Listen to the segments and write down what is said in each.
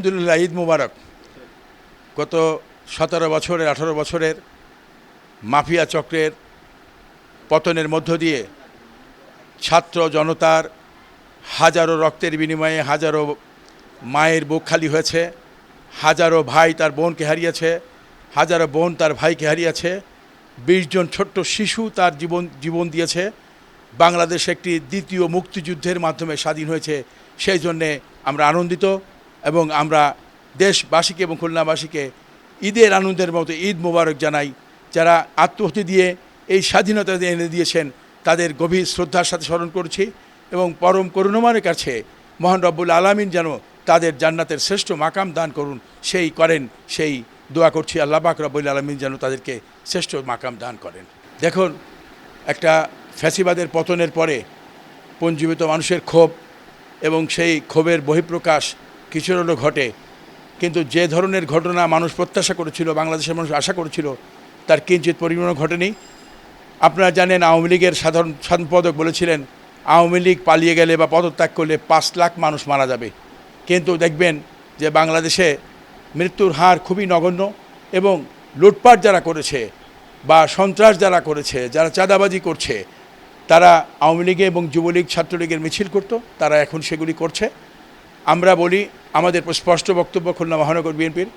আলহামদুলিল্লাহ, ঈদ মুবারক। গত সতেরো বছরের, আঠারো বছরের মাফিয়া চক্রের পতনের মধ্য দিয়ে ছাত্র জনতার হাজারো রক্তের বিনিময়ে হাজারো মায়ের বুক খালি হয়েছে, হাজারো ভাই তার বোনকে হারিয়েছে, হাজারো বোন তার ভাইকে হারিয়েছে, বিশ জন ছোট্ট শিশু তার জীবন জীবন দিয়েছে। বাংলাদেশ একটি দ্বিতীয় মুক্তিযুদ্ধের মাধ্যমে স্বাধীন হয়েছে, সেই জন্যে আমরা আনন্দিত। এবং আমরা দেশবাসীকে এবং খুলনাবাসীকে ঈদের আনন্দের মতো ঈদ মোবারক জানাই। যারা আত্মহতি দিয়ে এই স্বাধীনতা এনে দিয়েছেন, তাদের গভীর শ্রদ্ধার সাথে স্মরণ করছি এবং পরম করুণমানের কাছে মহান রব্বুল আলামিন যেন তাদের জান্নাতের শ্রেষ্ঠ মাকাম দান করুন, সেই করেন, সেই দোয়া করছি। আল্লাহ পাক রব্বুল আলামিন যেন তাদেরকে শ্রেষ্ঠ মাকাম দান করেন। দেখুন, একটা ফ্যাসিবাদের পতনের পরে, পঞ্জীবিত মানুষের ক্ষোভ এবং সেই ক্ষোভের বহিঃপ্রকাশ কিছুর হলো ঘটে। কিন্তু যে ধরনের ঘটনা মানুষ প্রত্যাশা করেছিল, বাংলাদেশের মানুষ আশা করেছিল, তার কিঞ্চিত পরিমাণও ঘটেনি। আপনারা জানেন, আওয়ামী লীগের সাধারণ সম্পাদক বলেছিলেন, আওয়ামী লীগ পালিয়ে গেলে বা পদত্যাগ করলে পাঁচ লাখ মানুষ মারা যাবে। কিন্তু দেখবেন যে বাংলাদেশে মৃত্যুর হার খুবই নগণ্য এবং লুটপাট যারা করেছে বা সন্ত্রাস যারা করেছে, যারা চাঁদাবাজি করছে, তারা আওয়ামী লীগে এবং যুবলীগ, ছাত্রলীগের মিছিল করত, তারা এখন সেগুলি করছে। আমরা বলি আমাদের স্পষ্ট বক্তব্য খুলনা মহানগর বিএনপির।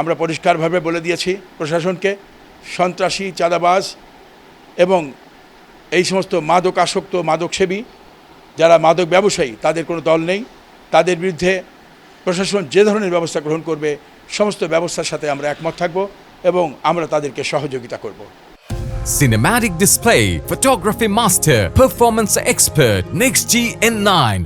আমরা পরিষ্কারভাবে বলে দিয়েছি প্রশাসনকে সন্ত্রাসী চাঁদাবাজ এবং এই সমস্ত মাদক আসক্ত মাদকসেবী যারা মাদক ব্যবসায়ী তাদের কোনো দল নেই। তাদের বিরুদ্ধে প্রশাসন যে ধরনের ব্যবস্থা গ্রহণ করবে সমস্ত ব্যবস্থার সাথে আমরা একমত থাকব এবং আমরা তাদেরকে সহযোগিতা করব। Cinematic display, photography master, performance expert, N9,